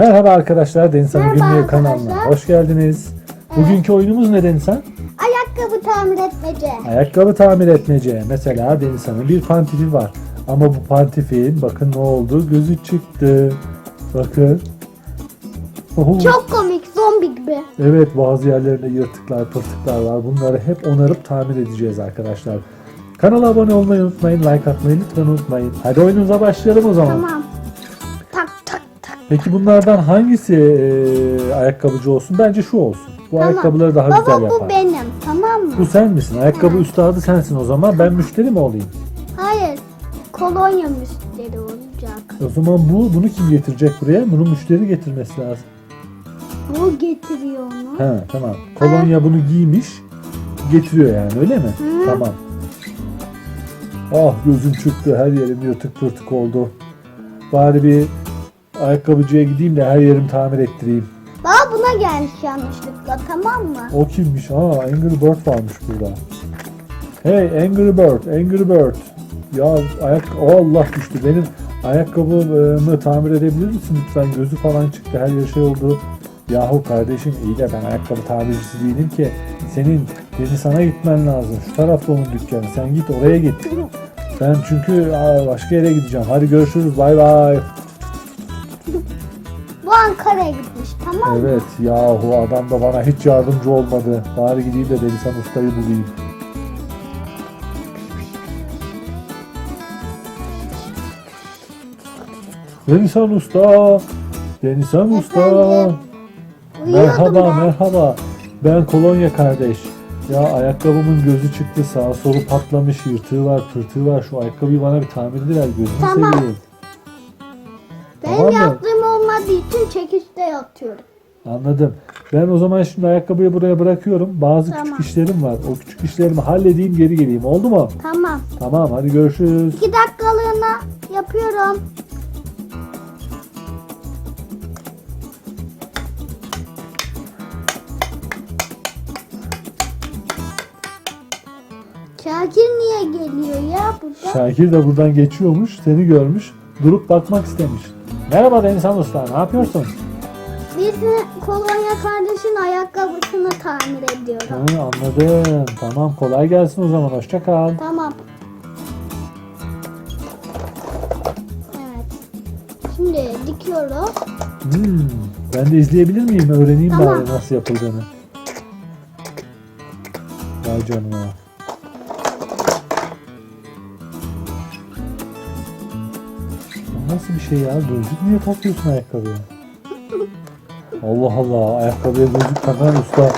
Merhaba arkadaşlar Deniz Hanım Merhaba Günlüğü kanalına arkadaşlar. hoş geldiniz. Bugünkü oyunumuz ne Deniz? Ayakkabı tamir etmece. Ayakkabı tamir etmece. Mesela Deniz Han'ın bir pantifi var. Ama bu pantifin bakın ne oldu? Gözü çıktı. Bakın. Oho. Çok komik zombi gibi. Evet bazı yerlerinde yırtıklar, pırtıklar var. Bunları hep onarıp tamir edeceğiz arkadaşlar. Kanala abone olmayı unutmayın. Like atmayı lütfen unutmayın. Hadi oyunumuza başlayalım o zaman. Tamam. Peki bunlardan hangisi e, ayakkabıcı olsun? Bence şu olsun. Bu Tamam. ayakkabıları daha güzel Baba yapar. bu benim tamam mı? Bu sen misin? Ayakkabı üstadı sensin o zaman. Ben müşteri mi olayım? Hayır. Kolonya müşteri olacak. O zaman bu bunu kim getirecek buraya? Bunu müşteri getirmesi lazım. Bu getiriyor onu. He tamam. Kolonya bunu giymiş. Getiriyor yani öyle mi? Hı. Tamam. Ah gözüm çıktı. Her yerim yırtık pırtık oldu. Bari bir ayakkabıcıya gideyim de her yerimi tamir ettireyim. Baba buna gelmiş yanlışlıkla tamam mı? O kimmiş? Aa Angry Bird varmış burada. Hey Angry Bird, Angry Bird. Ya ayak oh, Allah düştü. Benim ayakkabımı tamir edebilir misin lütfen? Gözü falan çıktı. Her yer şey oldu. Yahu kardeşim iyi de ben ayakkabı tamircisi değilim ki. Senin beni sana gitmen lazım. Şu tarafta onun dükkanı. Sen git oraya git. Ben çünkü başka yere gideceğim. Hadi görüşürüz. Bay bay. Ankara'ya gitmiş tamam mı? Evet yahu adam da bana hiç yardımcı olmadı. Bari gideyim de Denizhan Usta'yı bulayım. Denizhan Usta! Denizhan Usta! Efendim? Uyuyordum Merhaba ben. merhaba. Ben Kolonya kardeş. Ya ayakkabımın gözü çıktı sağa solu patlamış yırtığı var pırtığı var. Şu ayakkabıyı bana bir tamirdiler gözünü Tamam. seveyim. Benim Tamam mı? yaptığım olmadığı için çekişte yatıyorum. Anladım. Ben o zaman şimdi ayakkabıyı buraya bırakıyorum. Bazı Tamam. küçük işlerim var. O küçük işlerimi halledeyim geri geleyim. Oldu mu? Tamam. Tamam hadi görüşürüz. İki dakikalığına yapıyorum. Şakir niye geliyor ya burada? Şakir de buradan geçiyormuş. Seni görmüş. Durup bakmak istemiş. Merhaba Denizhan Usta. Ne yapıyorsun? Biz kolonya kardeşin ayakkabısını tamir ediyorum. Hı, anladım. Tamam kolay gelsin o zaman. Hoşça kal. Tamam. Evet. Şimdi dikiyoruz. Hmm, ben de izleyebilir miyim? Öğreneyim Tamam. bari nasıl yapıldığını. Vay canına. Nasıl bir şey ya? Gözlük niye takıyorsun ayakkabıya? Allah Allah. Ayakkabıya gözlük takan usta.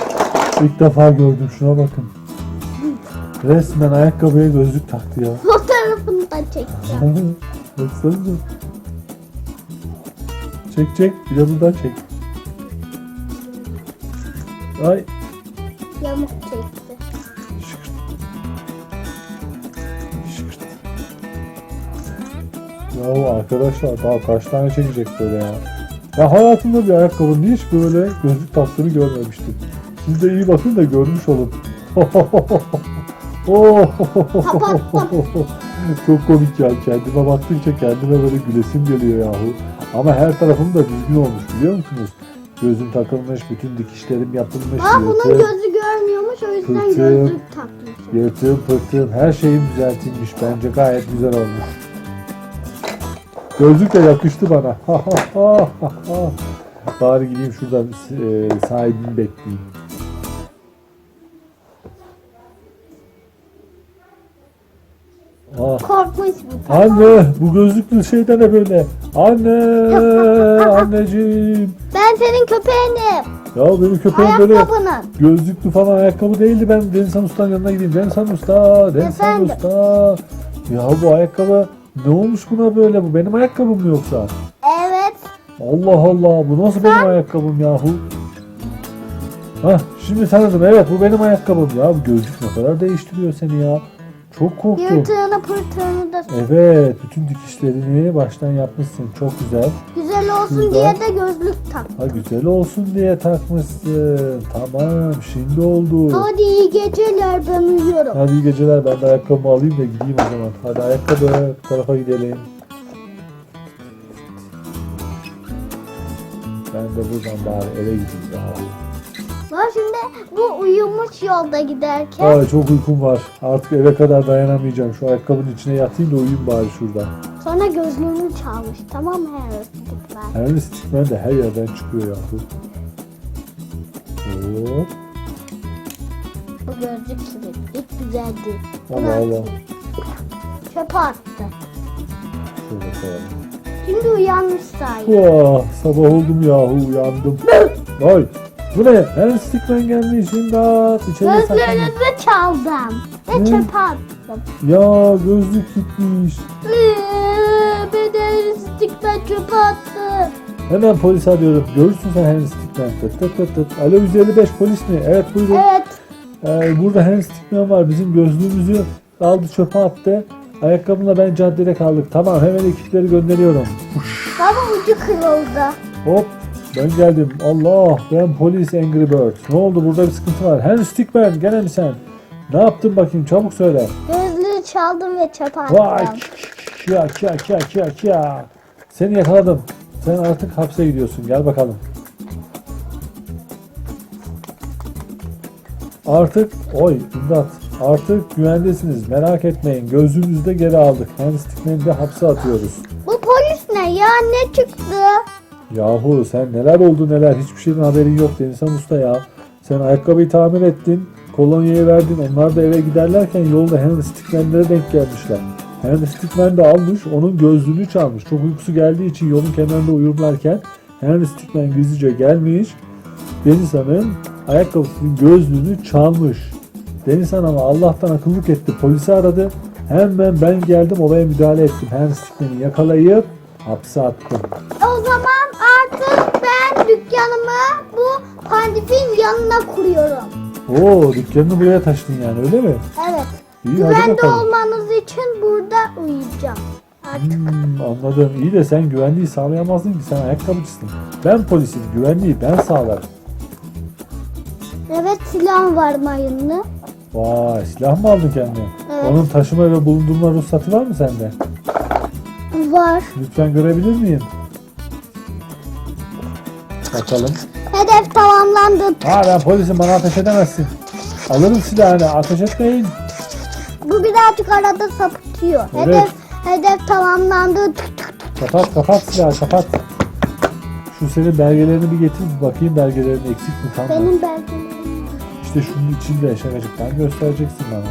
İlk defa gördüm. Şuna bakın. Resmen ayakkabıya gözlük taktı ya. Fotoğrafını da çekeceğim. Baksanıza. Çek çek. Bir de buradan çek. Ay. Yamuk çekti. Ya arkadaşlar daha kaç tane çekecek böyle ya. Ya hayatımda bir ayakkabının hiç böyle gözlük taktığını görmemiştim. Siz de iyi bakın da görmüş olun. Çok komik ya. Kendime baktıkça kendime böyle gülesim geliyor yahu. Ama her tarafım da düzgün olmuş biliyor musunuz? Gözüm takılmış, bütün dikişlerim yapılmış. Aa bunun yırtığım- gözü görmüyormuş o yüzden Pırtığım. gözlük takmış. Yırtığım pırtığım her şeyim düzeltilmiş. Bence gayet güzel olmuş. Gözlük de yakıştı bana. Bari gideyim şuradan e, sahibini bekleyeyim. Ah, Korkmuş bu. anne bu gözlüklü şeyden ne böyle? Anne anneciğim. Ben senin köpeğinim. Ya benim köpeğim böyle Ayakkabının. gözlüklü falan ayakkabı değildi. Ben Denizhan Usta'nın yanına gideyim. Denizhan Usta, Denizhan Efendim? Usta. Ya bu ayakkabı ne olmuş buna böyle? Bu benim ayakkabım mı yoksa? Evet. Allah Allah bu nasıl benim ayakkabım yahu? Hah şimdi tanıdım evet bu benim ayakkabım ya bu gözlük ne kadar değiştiriyor seni ya. Çok korktum. Yırtığını pırtığını da Evet bütün dikişlerini baştan yapmışsın çok güzel. güzel olsun Şurada. diye de gözlük tak. Ha güzel olsun diye takmışsın. Tamam şimdi oldu. Hadi iyi geceler ben uyuyorum. Hadi iyi geceler ben de ayakkabımı alayım da gideyim o zaman. Hadi ayakkabı bu tarafa gidelim. Ben de buradan bari eve gideyim ya. Bak şimdi bu uyumuş yolda giderken. Ay çok uykum var. Artık eve kadar dayanamayacağım. Şu ayakkabının içine yatayım da uyuyayım bari şurada. Sonra gözlüğümü çalmış. Tamam mı Harry Stickman? Henry Stickman de her yerden çıkıyor yahu. Hop. Bu gözlük kimin? Hiç güzel değil. Allah Allah. Çöpe attı. Şöyle koyalım. Şimdi uyanmış sahi. Vah, sabah oldum yahu uyandım. Vay. Bu ne? Henry Stickman gelmiş. İmdat. İçeri saklanın. Gözlüğünüzü çaldım. Ve Hı. çöpe attım. Ya gözlük gitmiş. Iıı, Beni Harry Stickman çöpe attı. Hemen polis arıyorum. Görürsün sen Henry Stickman. Tıt tıt tıt tıt. Alo 155 polis mi? Evet buyurun. Evet. Ee, burada Henry Stickman var. Bizim gözlüğümüzü aldı çöpe attı. Ayakkabımla ben caddede kaldık. Tamam hemen ekipleri gönderiyorum. Baba ucu kırıldı. Hop ben geldim. Allah ben polis Angry Bird. Ne oldu burada bir sıkıntı var. Henry Stickman gene mi sen? Ne yaptın bakayım çabuk söyle. Gözlüğü çaldım ve çöpe attım. Vay kia kia kia kia kia. Seni yakaladım. Sen artık hapse gidiyorsun. Gel bakalım. Artık oy imdat. Artık güvendesiniz. Merak etmeyin. Gözlüğünüzü de geri aldık. Henry Stickman'i de hapse atıyoruz. Bu polis ne ya? Ne çıktı? Yahu sen neler oldu neler hiçbir şeyden haberin yok Denizhan Usta ya. Sen ayakkabıyı tamir ettin, kolonyayı verdin. Onlar da eve giderlerken yolda Henry Stickman'lere denk gelmişler. Henry Stickman de almış, onun gözlüğünü çalmış. Çok uykusu geldiği için yolun kenarında uyurlarken Henry Stickman gizlice gelmiş. Denizhan'ın ayakkabısının gözlüğünü çalmış. Denizhan ama Allah'tan akıllık etti. Polisi aradı. Hemen ben geldim olaya müdahale ettim. Henry Stickman'i yakalayıp hapse attım. O zaman dükkanımı bu pandifin yanına kuruyorum. Oo dükkanını buraya taşıdın yani öyle mi? Evet. İyi Güvende olmanız için burada uyuyacağım. Artık. Hmm, anladım. İyi de sen güvenliği sağlayamazdın ki sen ayakkabıcısın. Ben polisim. Güvenliği ben sağlarım. Evet silahım var mayınlı. Vay silah mı aldın kendine? Evet. Onun taşıma ve bulundurma ruhsatı var mı sende? Var. Lütfen görebilir miyim? Bakalım. Hedef tamamlandı. Ha ben polisim bana ateş edemezsin. Alırım silahını ateş etmeyin. Bu birazcık arada sapıtıyor. Evet. Hedef hedef tamamlandı. Kapat kapat silahı kapat. Şu senin belgelerini bir getir bir bakayım belgelerin eksik mi tam mı? Benim belgelerim. İşte şunun içinde şakacıktan göstereceksin bana.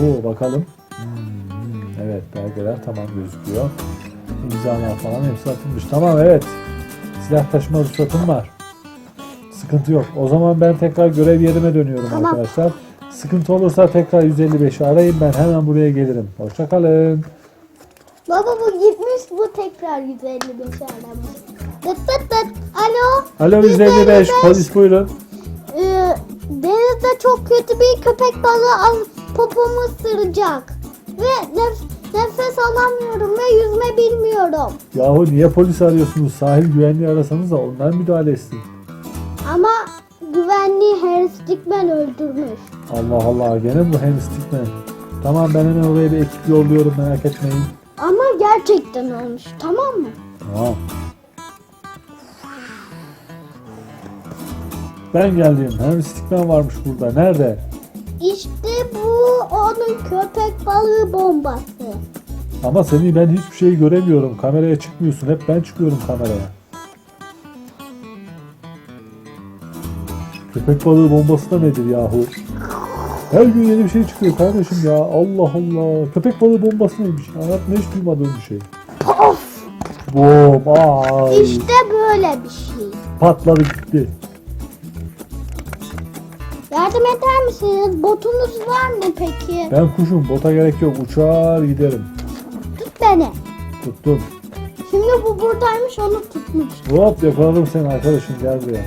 Oo bakalım. Hmm, hmm, evet belgeler tamam gözüküyor. İmzalar falan hepsi atılmış. Tamam evet. Silah taşıma ruhsatım var. Sıkıntı yok. O zaman ben tekrar görev yerime dönüyorum Tamam. arkadaşlar. Sıkıntı olursa tekrar 155'i arayın ben hemen buraya gelirim. Hoşçakalın. Baba bu gitmiş bu tekrar 155 aramış. Dıt dıt dıt. Alo. Alo 155 polis buyurun. Ee, denizde çok kötü bir köpek balığı al, popomu ısıracak. Ve nef- nefes alamıyorum ve yüzme bilmiyorum. Yahu niye polis arıyorsunuz? Sahil güvenliği arasanız da onlar müdahale etsin. Ama güvenliği Harry Stickman öldürmüş. Allah Allah gene bu Henry Stickman. Tamam ben hemen oraya bir ekip yolluyorum merak etmeyin. Ama gerçekten olmuş tamam mı? Tamam. Ben geldim. Henry Stickman varmış burada. Nerede? İşte bu onun köpek balığı bombası. Ama seni ben hiçbir şey göremiyorum. Kameraya çıkmıyorsun. Hep ben çıkıyorum kameraya. Köpek balığı bombası da nedir yahu? Her gün yeni bir şey çıkıyor kardeşim ya. Allah Allah. Köpek balığı bombası neymiş? Hayatımda hiç duymadığım bir şey. Pof! Bom. Ay. İşte böyle bir şey. Patladı gitti. Yardım eder misiniz? Botunuz var mı peki? Ben kuşum. Bota gerek yok. Uçar giderim. Tut beni. Tuttum. Şimdi bu buradaymış onu tutmuş. Hop yakaladım seni arkadaşım. Gel buraya.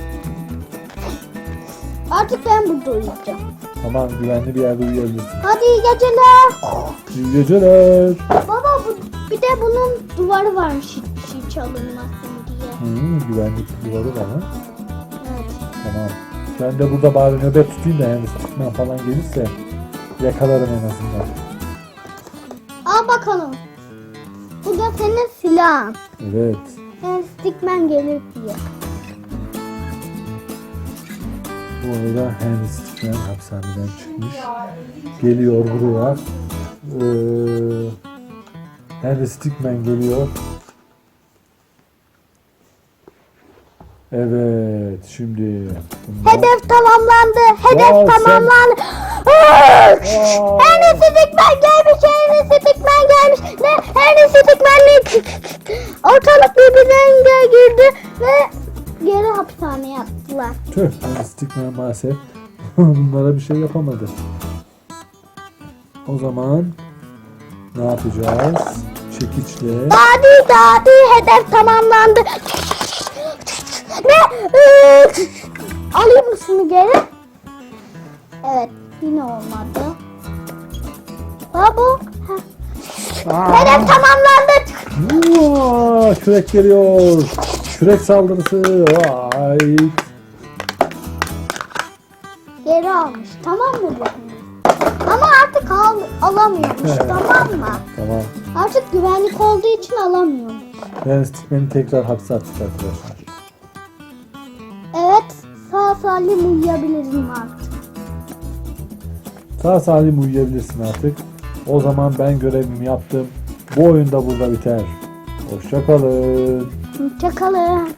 Artık ben burada uyuyacağım. Tamam güvenli bir yerde uyuyabilirsin. Hadi iyi geceler. İyi geceler. Baba bu, bir de bunun duvarı varmış hiç şey çalınmasın diye. Hmm, güvenlik duvarı var ha. Evet. Tamam. Ben de burada bari nöbet tutayım da yani sıkman falan gelirse yakalarım en azından. Al bakalım. Bu da senin silahın. Evet. Yani stickman gelir diye. Bu arada Henry Stickman hapishaneden çıkmış. Geliyor buraya. Ee, Henry Stickman geliyor. Evet şimdi. bunlar- Hedef tamamlandı. Hedef Aa, sen- tamamlandı. Aa! Henry Stickman gelmiş. Henry Stickman gelmiş. Ne? Henry Stickman'le ortalık birbirine girdi ve geri hapishaneye attılar. Tüh Henry Stickman maalesef bunlara bir şey yapamadı. O zaman ne yapacağız? Çekiçle. Dadi dadi hedef tamamlandı. Ne? Ee, Alayım şunu geri? Evet yine olmadı. Baba. Hedef tamamlandı. Aa, kürek geliyor. Kürek saldırısı. Vay. Geri almış. Tamam mı bu? Ama artık al, alamıyormuş Evet. tamam mı? Tamam. Artık güvenlik olduğu için alamıyormuş. Ben Stickman'i tekrar hapse attık arkadaşlar. Salim uyuyabilirim artık. Sağ salim uyuyabilirsin artık. O zaman ben görevimi yaptım. Bu oyun da burada biter. Hoşçakalın. Hoşçakalın.